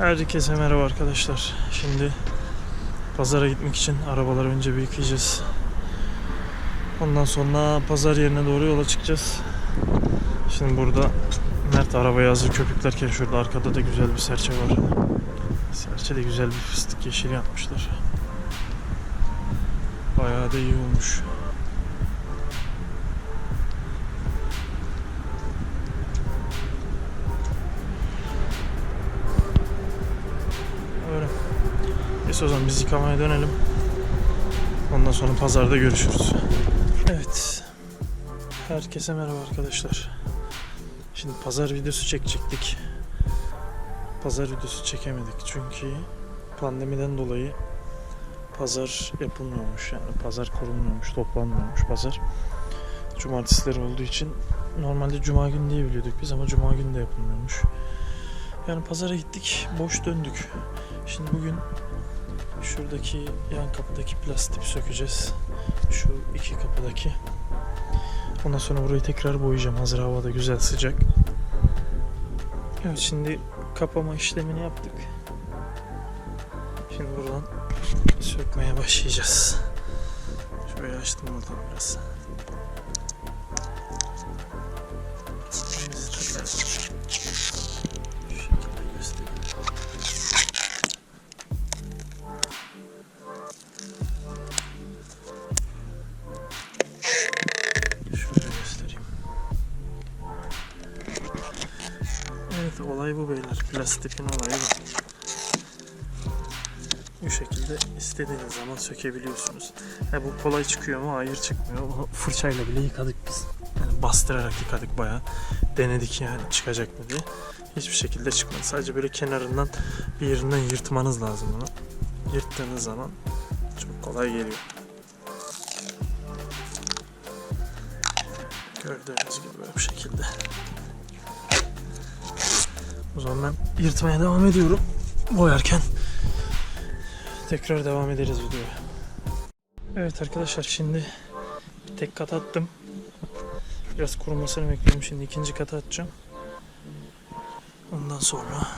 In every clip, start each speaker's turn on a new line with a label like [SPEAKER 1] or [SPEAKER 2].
[SPEAKER 1] Herkese merhaba arkadaşlar. Şimdi pazara gitmek için arabaları önce bir yıkayacağız. Ondan sonra pazar yerine doğru yola çıkacağız. Şimdi burada Mert arabayı hazır köpüklerken şurada arkada da güzel bir serçe var. Serçe de güzel bir fıstık yeşili yapmışlar. Bayağı da iyi olmuş. Neyse o zaman biz yıkamaya dönelim. Ondan sonra pazarda görüşürüz. Evet. Herkese merhaba arkadaşlar. Şimdi pazar videosu çekecektik. Pazar videosu çekemedik çünkü pandemiden dolayı pazar yapılmıyormuş yani pazar kurulmuyormuş, toplanmıyormuş pazar. Cumartesileri olduğu için normalde cuma günü diye biliyorduk biz ama cuma günü de yapılmıyormuş. Yani pazara gittik, boş döndük. Şimdi bugün şuradaki yan kapıdaki plastiği sökeceğiz. Şu iki kapıdaki. Ondan sonra burayı tekrar boyayacağım. Hazır havada güzel sıcak. Evet şimdi kapama işlemini yaptık. Şimdi buradan sökmeye başlayacağız. Şöyle açtım buradan biraz. Şu göstereyim. Plastikin olayı bu. Şekilde istediğiniz zaman sökebiliyorsunuz. Ha, bu kolay çıkıyor mu? Hayır çıkmıyor. O Fırçayla bile yıkadık biz. Yani bastırarak yıkadık bayağı. Denedik yani çıkacak mı diye. Hiçbir şekilde çıkmadı. Sadece böyle kenarından bir yerinden yırtmanız lazım bunu. Yırttığınız zaman çok kolay geliyor. Gördüğünüz gibi böyle bu şekilde. O zaman ben yırtmaya devam ediyorum. Boyarken tekrar devam ederiz videoya. Evet arkadaşlar şimdi bir tek kat attım. Biraz kurumasını bekliyorum. Şimdi ikinci kata atacağım. Ondan sonra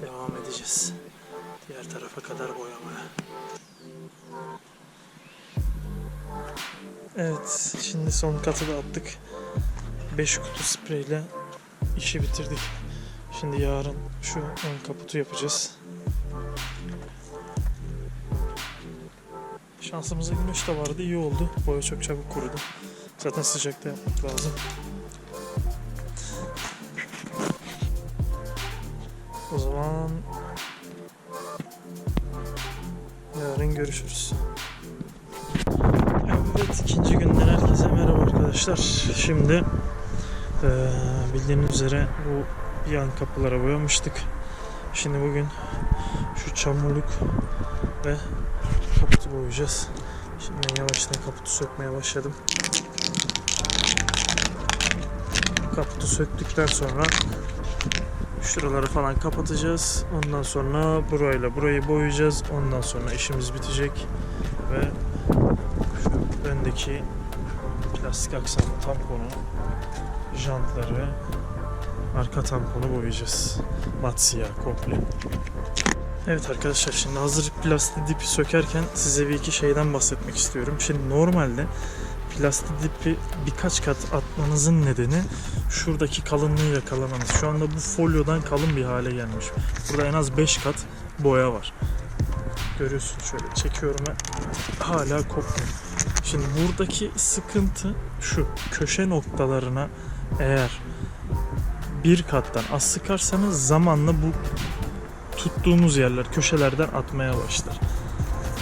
[SPEAKER 1] devam edeceğiz. Diğer tarafa kadar boyamaya. Evet, şimdi son katı da attık. 5 kutu spreyle işi bitirdik. Şimdi yarın şu ön kaputu yapacağız. Şansımıza güneş de vardı, iyi oldu. Boya çok çabuk kurudu. Zaten sıcakta yapmak lazım. O zaman yarın görüşürüz. Evet ikinci günden herkese merhaba arkadaşlar. Şimdi bildiğiniz üzere bu yan kapılara boyamıştık. Şimdi bugün şu çamurluk ve kaputu boyayacağız. Şimdi ben yavaştan kaputu sökmeye başladım. Kaputu söktükten sonra şuraları falan kapatacağız. Ondan sonra burayla burayı boyayacağız. Ondan sonra işimiz bitecek ve şu öndeki plastik aksamlı tamponu, jantları arka tamponu boyayacağız. Mat siyah komple. Evet arkadaşlar şimdi hazır plastik dipi sökerken size bir iki şeyden bahsetmek istiyorum. Şimdi normalde plastik dipi birkaç kat atmanızın nedeni şuradaki kalınlığı yakalamanız. Şu anda bu folyodan kalın bir hale gelmiş. Burada en az 5 kat boya var. Görüyorsun şöyle çekiyorum ve hala kopmuyor. Şimdi buradaki sıkıntı şu. Köşe noktalarına eğer bir kattan az sıkarsanız zamanla bu tuttuğumuz yerler köşelerden atmaya başlar.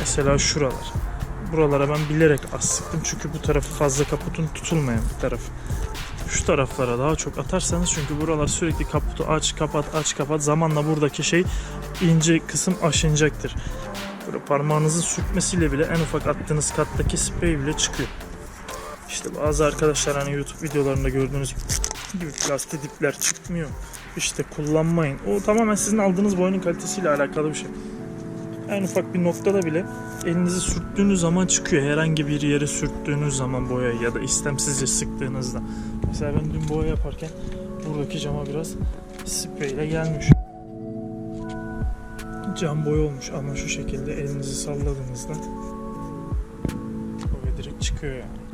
[SPEAKER 1] Mesela şuralar. Buralara ben bilerek az sıktım çünkü bu tarafı fazla kaputun tutulmayan bir taraf. Şu taraflara daha çok atarsanız çünkü buralar sürekli kaputu aç kapat aç kapat zamanla buradaki şey ince kısım aşınacaktır. Böyle parmağınızın sürtmesiyle bile en ufak attığınız kattaki sprey bile çıkıyor. İşte bazı arkadaşlar hani YouTube videolarında gördüğünüz gibi plastik dipler çıkmıyor. İşte kullanmayın. O tamamen sizin aldığınız boyanın kalitesiyle alakalı bir şey. En ufak bir noktada bile elinizi sürttüğünüz zaman çıkıyor. Herhangi bir yere sürttüğünüz zaman boyayı ya da istemsizce sıktığınızda. Mesela ben dün boya yaparken buradaki cama biraz spreyle gelmiş. cam boy olmuş ama şu şekilde elinizi salladığınızda boya direkt çıkıyor. Yani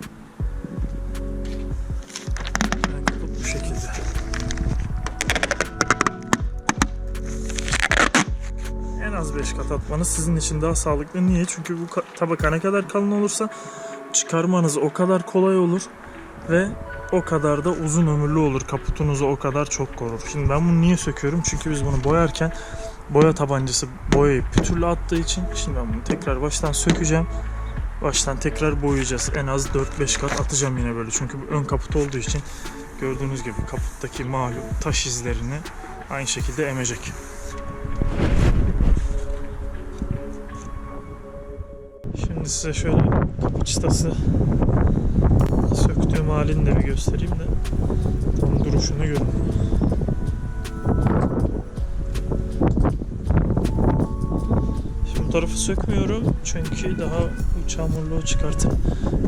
[SPEAKER 1] 5 kat atmanız sizin için daha sağlıklı. Niye? Çünkü bu ka- tabaka ne kadar kalın olursa çıkarmanız o kadar kolay olur ve o kadar da uzun ömürlü olur. Kaputunuzu o kadar çok korur. Şimdi ben bunu niye söküyorum? Çünkü biz bunu boyarken boya tabancası boyayı pütürlü attığı için şimdi ben bunu tekrar baştan sökeceğim. Baştan tekrar boyayacağız. En az 4-5 kat atacağım yine böyle. Çünkü bu ön kaput olduğu için gördüğünüz gibi kaputtaki malum taş izlerini aynı şekilde emecek. Şimdi size şöyle çıtası söktüğüm halini de bir göstereyim de tam duruşunu görün. Şimdi bu tarafı sökmüyorum çünkü daha bu çamurluğu çıkartıp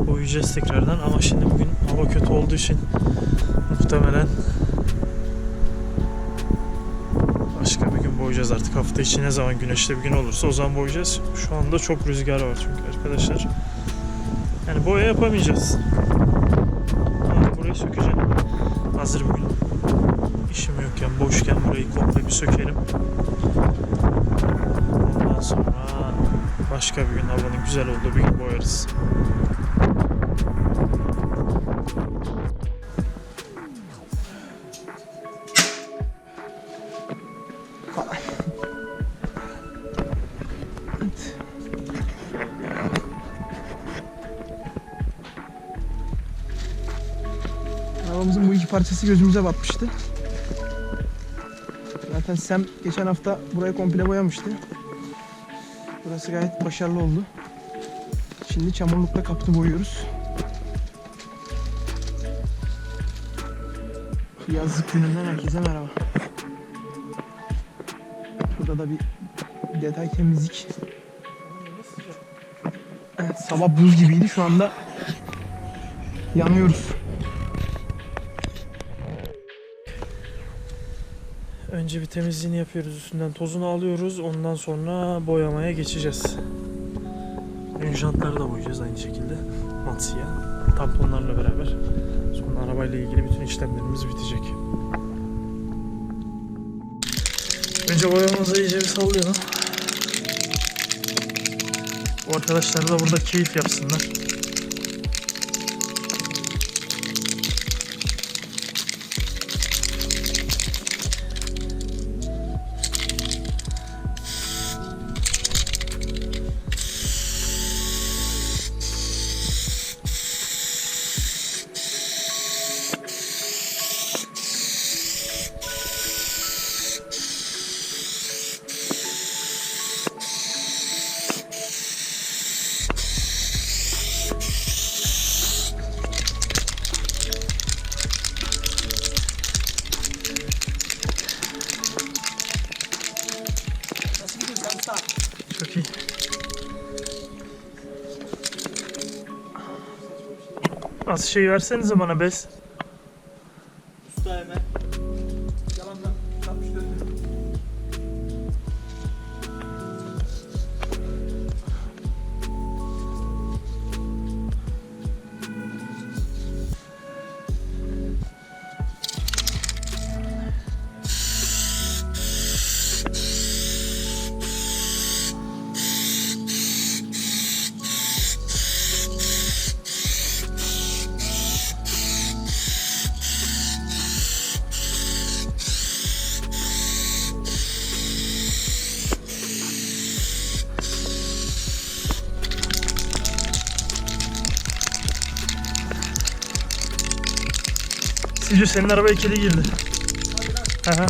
[SPEAKER 1] boyayacağız tekrardan ama şimdi bugün hava kötü olduğu için muhtemelen boyayacağız artık hafta içi ne zaman güneşli bir gün olursa o zaman boyayacağız. Şu anda çok rüzgar var çünkü arkadaşlar. Yani boya yapamayacağız. Ama burayı sökeceğim. Hazır bugün işim yokken, boşken burayı komple bir sökelim. Ondan sonra başka bir gün havanın güzel olduğu bir gün boyarız.
[SPEAKER 2] Parçası gözümüze batmıştı. Zaten Sem geçen hafta burayı komple boyamıştı. Burası gayet başarılı oldu. Şimdi çamurlukla kapını boyuyoruz. Yazlık gününden herkese merhaba. Burada da bir detay temizlik. Evet, sabah buz gibiydi. Şu anda yanıyoruz.
[SPEAKER 1] Önce bir temizliğini yapıyoruz. Üstünden tozunu alıyoruz. Ondan sonra boyamaya geçeceğiz. Ön jantları da boyayacağız aynı şekilde. Mat siyah. Tamponlarla beraber. Sonra arabayla ilgili bütün işlemlerimiz bitecek. Önce boyamamızı iyice bir sallayalım. Bu arkadaşlar da burada keyif yapsınlar. İyi. Az şey versenize bana bez. Sizce senin araba ikili girdi. Aha.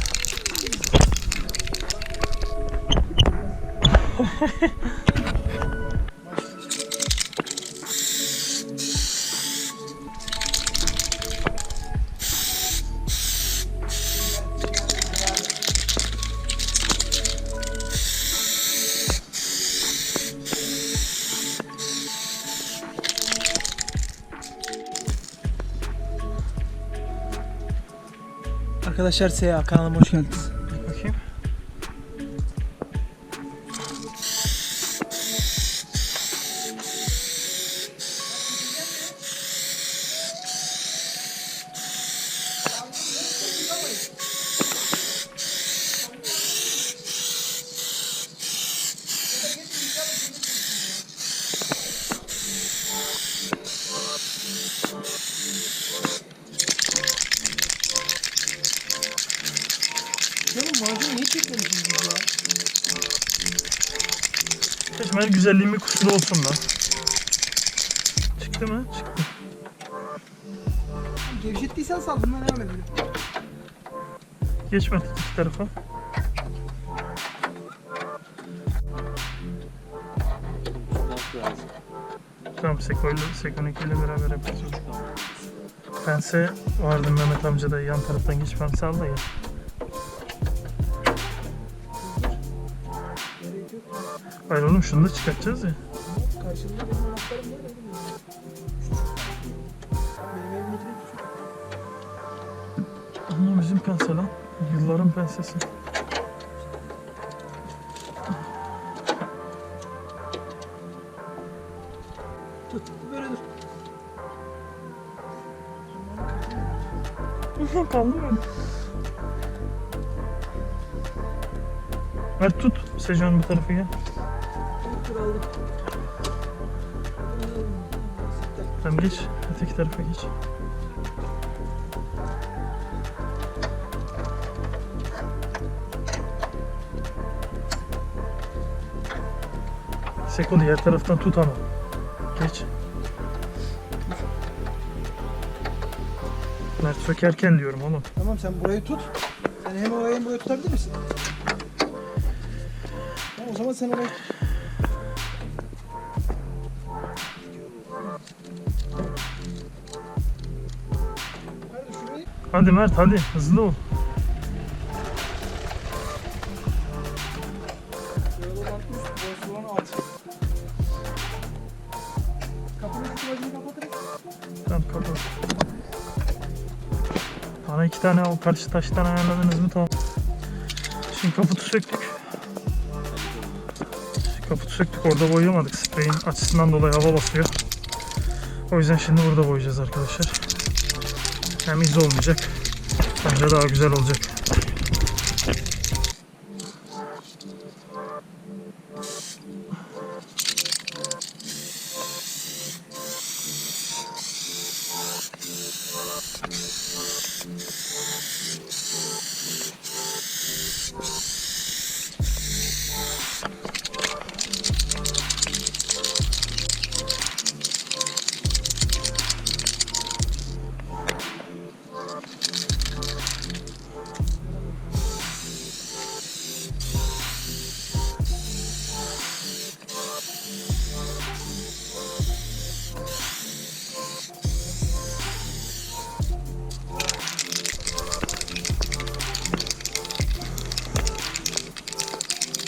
[SPEAKER 2] Arkadaşlar SEA kanalıma hoş geldiniz.
[SPEAKER 1] Çıktı mı? Çıktı.
[SPEAKER 2] Gevşettiysen sal bundan devam edelim.
[SPEAKER 1] Geçmedi iki tarafa. Tamam Seko'yla, Seko'nunkiyle beraber yapacağız. Pense vardı Mehmet amca da yan taraftan geç pense al da gel. Hayır oğlum şunu da çıkartacağız ya.
[SPEAKER 2] Karşımda benim anahtarım var ya.
[SPEAKER 1] Pense lan. Yılların pensesi.
[SPEAKER 2] Tut. Böyle dur.
[SPEAKER 1] Kaldı mı? Ver tut. Sejon bu tarafı gel.
[SPEAKER 2] Dur aldım.
[SPEAKER 1] Tamam geç. Öteki tarafa geç. Seko diğer taraftan tut ama. Geç. Mert sökerken diyorum oğlum.
[SPEAKER 2] Tamam sen burayı tut. Sen hem orayı hem burayı tutabilir misin? Tamam o zaman sen orayı tut.
[SPEAKER 1] Hadi Mert hadi hızlı ol. İki tane o karşı taştan ayarladınız mı tamam. Şimdi kaputu söktük. Kaputu söktük orada boyayamadık. Spreyin açısından dolayı hava basıyor. O yüzden şimdi burada boyayacağız arkadaşlar. Hem iz olmayacak. Bence daha güzel olacak.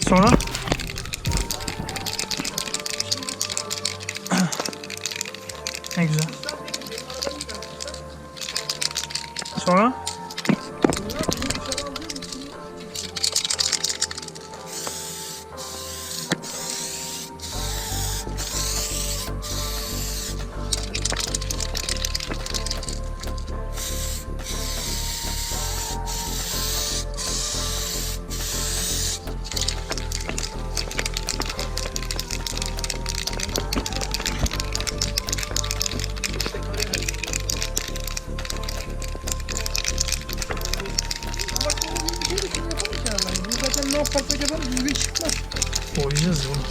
[SPEAKER 1] Sonra
[SPEAKER 2] Bunu ne yaparsak yapalım düzgün çıkmaz.
[SPEAKER 1] boyayacağız ya oğlum.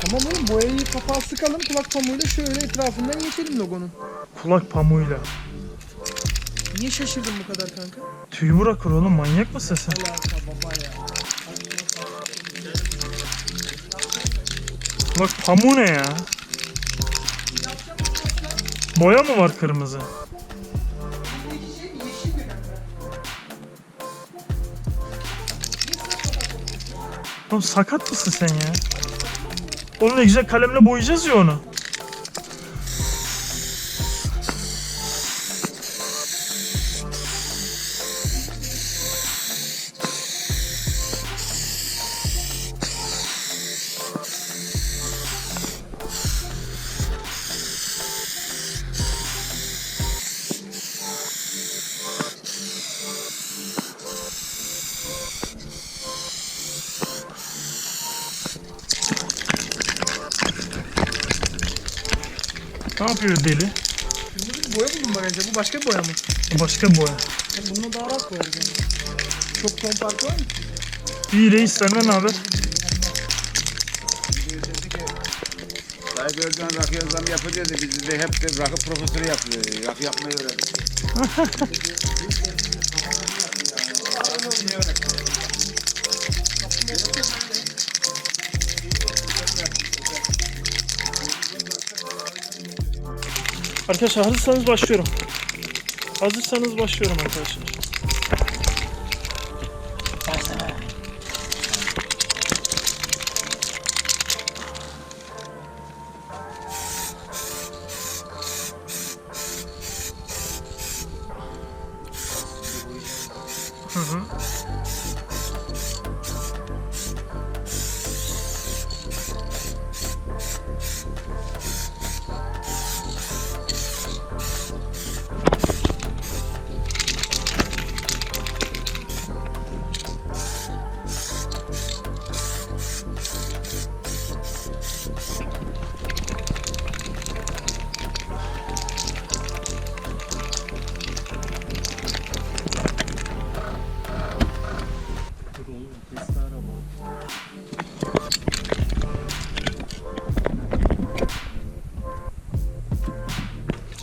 [SPEAKER 2] Tamam oğlum boyayı kapağı sıkalım kulak pamuğuyla şöyle etrafından geçelim logonun.
[SPEAKER 1] Kulak pamuğuyla.
[SPEAKER 2] Niye şaşırdın bu kadar kanka?
[SPEAKER 1] Tüy bırakır oğlum manyak mısın sen?
[SPEAKER 2] Alaka baba ya.
[SPEAKER 1] Kulak pamuğu ne ya? Boya mı var kırmızı? Oğlum sakat mısın sen ya? Oğlum ne güzel kalemle boyayacağız ya onu. Ne yapıyor deli?
[SPEAKER 2] Şimdi bir boya buldum bagajda. Bu başka bir boya mı?
[SPEAKER 1] Bu Başka bir boya.
[SPEAKER 2] Ya Bununla daha rahat boyarız yani. Çok ton farkı var mı?
[SPEAKER 1] İyi reis senden ne haber?
[SPEAKER 3] Saygı Özcan rakı yazılımı yapacağız da biz de hep de rakı profesörü yapıyor. Rakı yapmayı öğrendik.
[SPEAKER 1] Arkadaşlar hazırsanız başlıyorum. Hazırsanız başlıyorum arkadaşlar.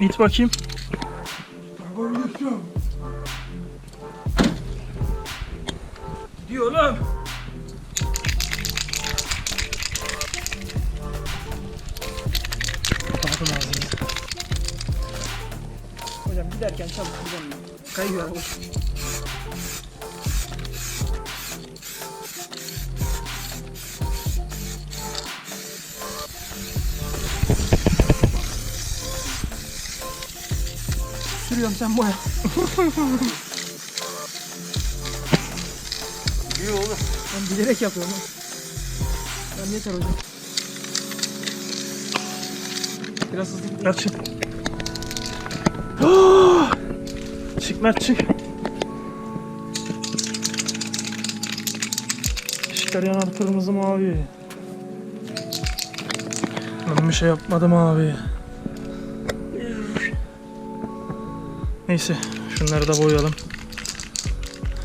[SPEAKER 1] İt bakayım.
[SPEAKER 2] Gidiyor oğlum.
[SPEAKER 1] Kapatın ağzını.
[SPEAKER 2] Hocam giderken çabuk gidelim. Kayıyor Sürüyorum sen boya.
[SPEAKER 3] İyi oğlum.
[SPEAKER 2] Ben bilerek yapıyorum. Ben yeter hocam. Biraz hızlı gideyim.
[SPEAKER 1] Mert çık. çık Mert çık. Işıklar yanar kırmızı mavi. Ben bir şey yapmadım abi. Neyse şunları da boyayalım.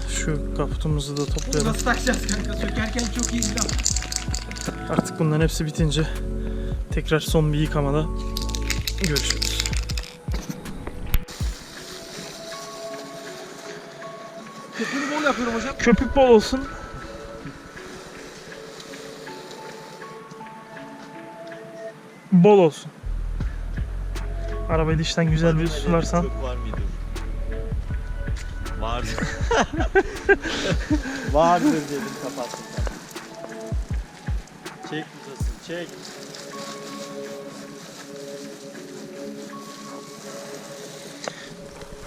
[SPEAKER 1] Şu kaputumuzu da toplayalım.
[SPEAKER 2] Nasıl takacağız kanka? Sökerken çok iyi silah.
[SPEAKER 1] Artık bunların hepsi bitince tekrar son bir yıkamada görüşürüz.
[SPEAKER 2] Köprünü bol yapıyorum hocam.
[SPEAKER 1] Köpük bol olsun. Bol olsun. Arabayı dişten güzel bir sularsan.
[SPEAKER 4] Çok var mıydı? Vardır. Vardır dedim kapattım. Çek uzasın çek.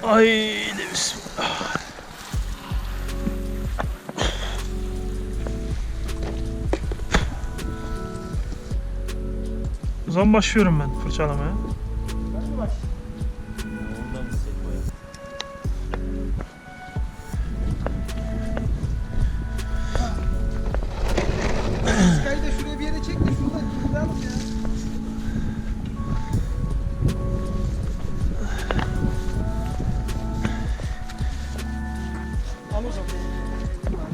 [SPEAKER 1] Ay de bismillah. O zaman başlıyorum ben fırçalamaya.
[SPEAKER 2] Zaman.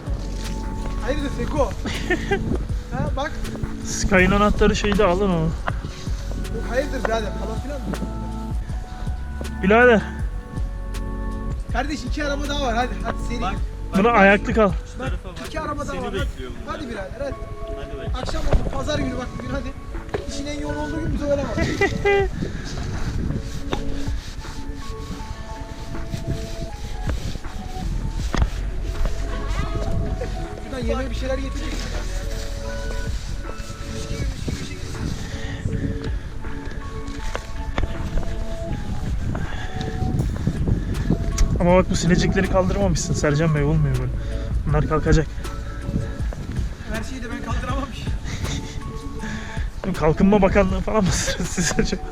[SPEAKER 2] Hayırdır Seko? ha bak.
[SPEAKER 1] Sky'ın anahtarı şeyde alın onu.
[SPEAKER 2] Yok hayırdır birader falan filan mı?
[SPEAKER 1] Birader
[SPEAKER 2] Kardeş iki araba daha var hadi hadi seri.
[SPEAKER 4] Bak.
[SPEAKER 1] buna ayaklık al.
[SPEAKER 4] Bak.
[SPEAKER 2] İki araba daha
[SPEAKER 4] Seni
[SPEAKER 2] var hadi.
[SPEAKER 4] bekliyorum.
[SPEAKER 2] Hadi birader hadi.
[SPEAKER 4] Hadi.
[SPEAKER 2] Akşam oldu pazar günü bak bugün hadi. İşin en yoğun olduğu gün bize öyle yemeğe bir şeyler getirecek.
[SPEAKER 1] Ama bak bu silecekleri kaldırmamışsın Sercan Bey olmuyor böyle. Bunlar kalkacak.
[SPEAKER 2] Her şeyi de ben kaldıramam ki.
[SPEAKER 1] Kalkınma Bakanlığı falan mısınız siz acaba?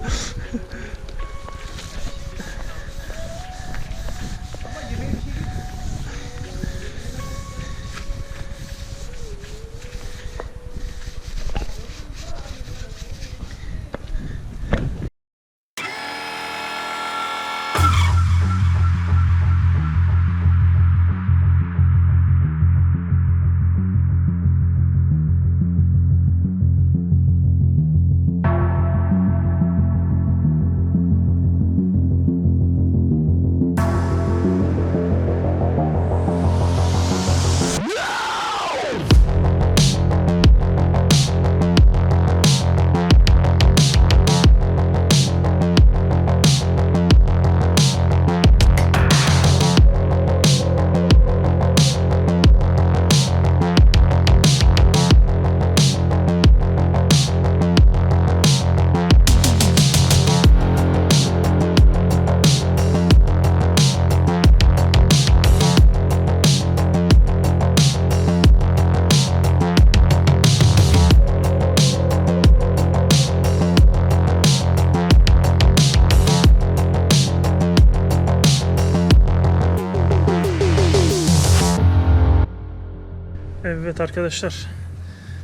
[SPEAKER 1] Evet arkadaşlar.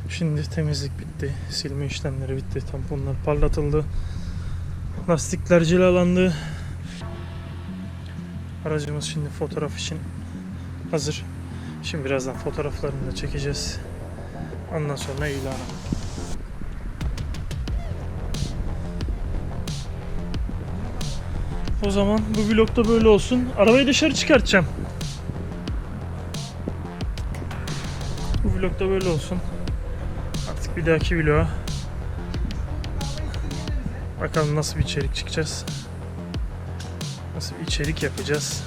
[SPEAKER 1] Şimdi temizlik bitti. Silme işlemleri bitti. Tamponlar parlatıldı. Lastikler cilalandı. Aracımız şimdi fotoğraf için hazır. Şimdi birazdan fotoğraflarını da çekeceğiz. Ondan sonra ilana. O zaman bu vlogda böyle olsun. Arabayı dışarı çıkartacağım. Bu vlogda böyle olsun. Artık bir dahaki vloga bakalım nasıl bir içerik çıkacağız. Nasıl bir içerik yapacağız.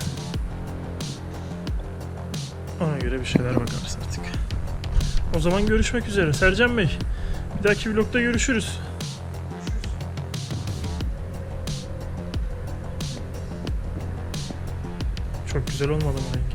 [SPEAKER 1] Ona göre bir şeyler bakarız artık. O zaman görüşmek üzere. Sercan Bey, bir dahaki vlogda görüşürüz. Çok güzel olmadı mı?